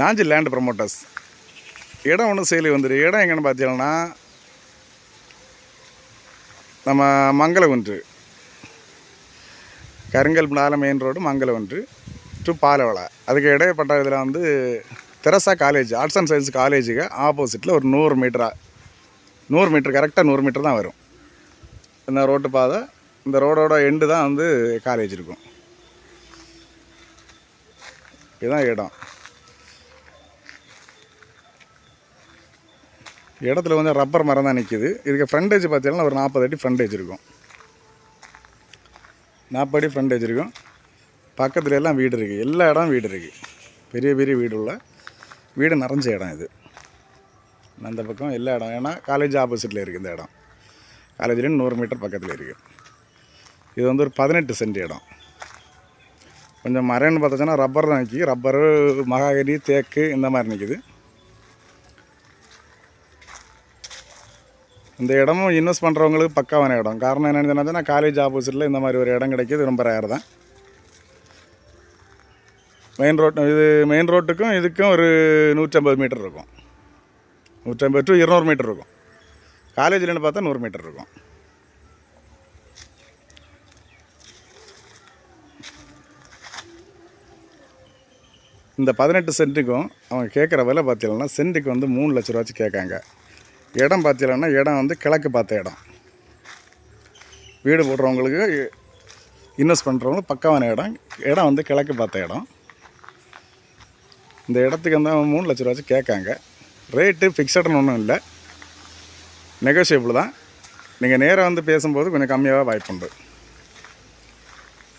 Nanji land promoters இடம் ஒன்று செயலி வந்துடு இடம் எங்கன்னு பார்த்தீங்கன்னா நம்ம மங்களகுன்று. கருங்கல் நால main road Mangalakunru to Palavalai. அதுக்கு இடையப்பட்ட இதில் வந்து Teresa college arts and science காலேஜுக்கு ஆப்போசிட்டில் ஒரு நூறு மீட்டரா நூறு மீட்டர் கரெக்டாக நூறு மீட்டர் தான் வரும். இந்த ரோட்டு பாதை இந்த ரோடோட எண்டு தான் வந்து காலேஜ் இருக்கும். இதுதான் இடம். இடத்துல வந்து ரப்பர் மரம் தான் நிற்கிது இதுக்கு ஃப்ரண்டேஜ் பார்த்தீங்கன்னா ஒரு நாற்பது அடி ஃப்ரண்டேஜ் இருக்கும். நாற்பது அடி ஃப்ரண்டேஜ் இருக்கும். பக்கத்துல எல்லாம் வீடு இருக்குது எல்லா இடம் வீடு இருக்குது பெரிய பெரிய வீடு உள்ள. வீடு நிறைஞ்ச இடம் இது. அந்த பக்கம் எல்லா இடம். ஏன்னா காலேஜ் ஆப்போசிட்டில் இருக்குது இந்த இடம். காலேஜ்லேருந்து நூறு மீட்டர் பக்கத்தில் இருக்குது இது வந்து ஒரு பதினெட்டு சென்ட் இடம். கொஞ்சம் மரம்னு பார்த்தோன்னா ரப்பர் தான் நிற்கி ரப்பரு மகாகனி தேக்கு இந்த மாதிரி நிற்கிது இந்த இடமும் இன்வெஸ்ட் பண்ணுறவங்களுக்கு பக்காவான இடம். காரணம் என்னென்னு நான் காலேஜ் ஆப்போசிட்டில் இந்த மாதிரி ஒரு இடம் கிடைக்கிது ரொம்ப ரேர் தான். மெயின் ரோட் இது மெயின் ரோட்டுக்கும் இதுக்கும் ஒரு நூற்றம்பது மீட்டர் இருக்கும். நூற்றம்பது டு இருநூறு மீட்டர் இருக்கும். காலேஜ்லன்னு பார்த்தா நூறு மீட்டர் இருக்கும். இந்த பதினெட்டு சென்ட்டுக்கும் அவங்க கேட்குற விலை பார்த்தீங்கன்னா சென்ட்டுக்கு வந்து மூணு லட்ச ரூபாச்சு கேட்காங்க. இடம் பார்த்தீங்கன்னா இடம் வந்து கிழக்கு பார்த்த இடம். வீடு போடுறவங்களுக்கு இன்வெஸ்ட் பண்ணுறவங்களுக்கு பக்கமான இடம். இடம் வந்து கிழக்கு பார்த்த இடம். இந்த இடத்துக்கு வந்து அவங்க மூணு லட்ச ரூபா கேட்காங்க. ரேட்டு ஃபிக்ஸடுன்னு ஒன்றும் இல்லை. நெகோஷியபிள் தான். நீங்கள் நேராக வந்து பேசும்போது கொஞ்சம் கம்மியாக வாய்ப்புண்டு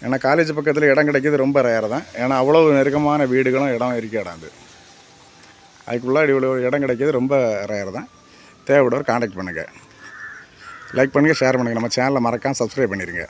ஏன்னா காலேஜ் பக்கத்தில் இடம் கிடைக்கிறது ரொம்ப ரேர் தான். ஏன்னா அவ்வளோ நெருக்கமான வீடுகளும் இடம் இருக்க இடம் அது. அதுக்குள்ளாடி இவ்வளோ இடம் கிடைக்கிறது ரொம்ப ரேர் தான். தேவைப்படுவர் காண்டாக்ட் பண்ணுங்கள் லைக் பண்ணுங்கள் ஷேர் பண்ணுங்கள் நம்ம சேனலை மறக்காமல் சப்ஸ்கிரைப் பண்ணிடுங்க